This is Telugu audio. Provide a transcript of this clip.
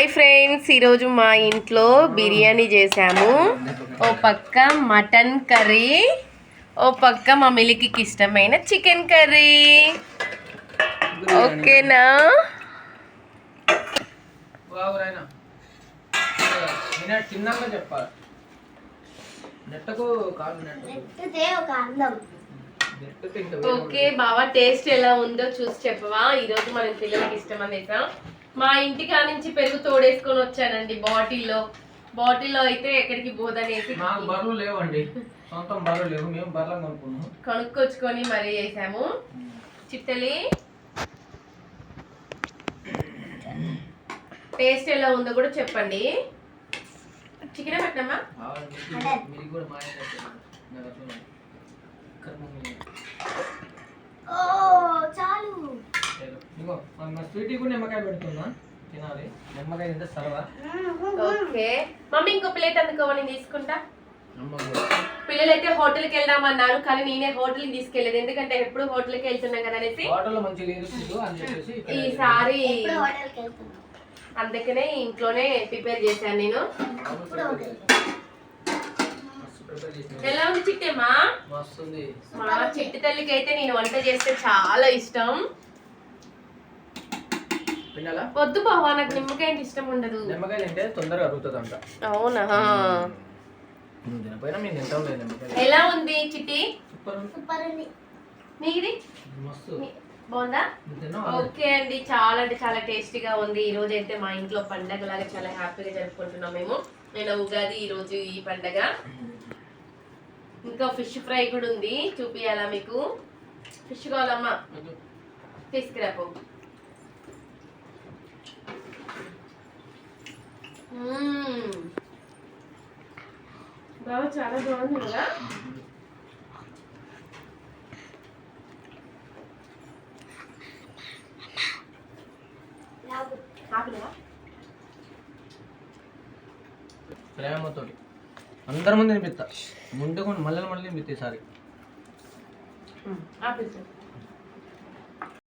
హాయ్ ఫ్రెండ్స్ ఈరోజు మా ఇంట్లో బిర్యానీ చేసాము ఓ పక్క మటన్ కర్రీ ఓ పక్క మా మిలికికి ఇష్టమైన చికెన్ కర్రీ. ఓకేనా? ఓకే బావా టేస్ట్ ఎలా ఉందో చూసి చెప్పవా? ఈరోజు మన పిల్లలకి ఇష్టం అనేసా మా ఇంటికి ఆ నుంచి పెరుగు తోడేసుకొని వచ్చానండి బాటిల్లో. బాటిల్లో అయితే ఎక్కడికి పోదనేసి. మాకు బర్రెలు లేవండి. సొంతం బర్రెలు లేవు. మేము బర్రెలు కొనుక్కున్నాం కొనుక్కొచ్చుకొని మరీ చేసాము చిట్టలి టేస్ట్ ఎలా ఉందో కూడా చెప్పండి. చికెన్ పెట్టమ్మా మీరు కూడా మా ఇంట్లో పెట్టండి. నాకు అట్లా ఉంది. కర్మ ఉంది. ఓ చాలు లేదు. ఇదిగో మా- మా స్వీటీ కూడా నిమ్మకాయ పెడుతున్నా. తినాలి. నిమ్మకాయ తింటే సరదా ఓకే. మమ్మీ ఇంకో ప్లేట్ అందుకోమని తీసుకుంటా. అమ్మ కూడా. పిల్లలైతే హోటల్కి వెళ్దామన్నారు కానీ నేనే హోటల్కి తీసుకెళ్ళలేదు. ఎందుకంటే ఎప్పుడు హోటల్కి వెళ్తున్నాం కదా అనేసి. ఈసారి ఇప్పుడు హోటల్కి వెళ్తున్నాం అందుకనే ఇంట్లోనే ప్రిపేర్ చేశాను నేను. హోటల్ ఎలా ఉంది చిట్టేమా మా చిట్టి తల్లికి అయితే నేను వంట చేస్తే చాలా ఇష్టం. వద్దు బావా నాకు నిమ్మకాయ అంటే ఇష్టం ఉండదు. నిమ్మకాయ తింటే తొందరగా అరుగుతుంది అంట అవునా నువ్వు తినపోయినా మేము తింటాం లేదు నిమ్మకాయ. ఎలా ఉంది చిట్టి? సూపర్ ఉంది. సూపర్ ఉంది. నీది? మస్తు. బాగుందా? ఓకే అండి. చాలా అంటే చాలా టేస్టీగా ఉంది. ఈ రోజు అయితే మా ఇంట్లో పండగ లాగా చాలా హ్యాపీగా జరుపుకుంటున్నాం మేము. నేను ఉగాది ఈ రోజు ఈ పండగ. ఇంకా ఫిష్ ఫ్రై కూడా ఉంది. చూపియాలా మీకు? ఫిష్ కావాలమ్మా. తీసుకురాపో బాగా చాలా బాగుంది కదా ప్రేమతోటి. అందరి ముందు తినిపిస్తా ముందు కూడా మళ్ళీ మళ్ళీ తినిపిస్తా ఈసారి.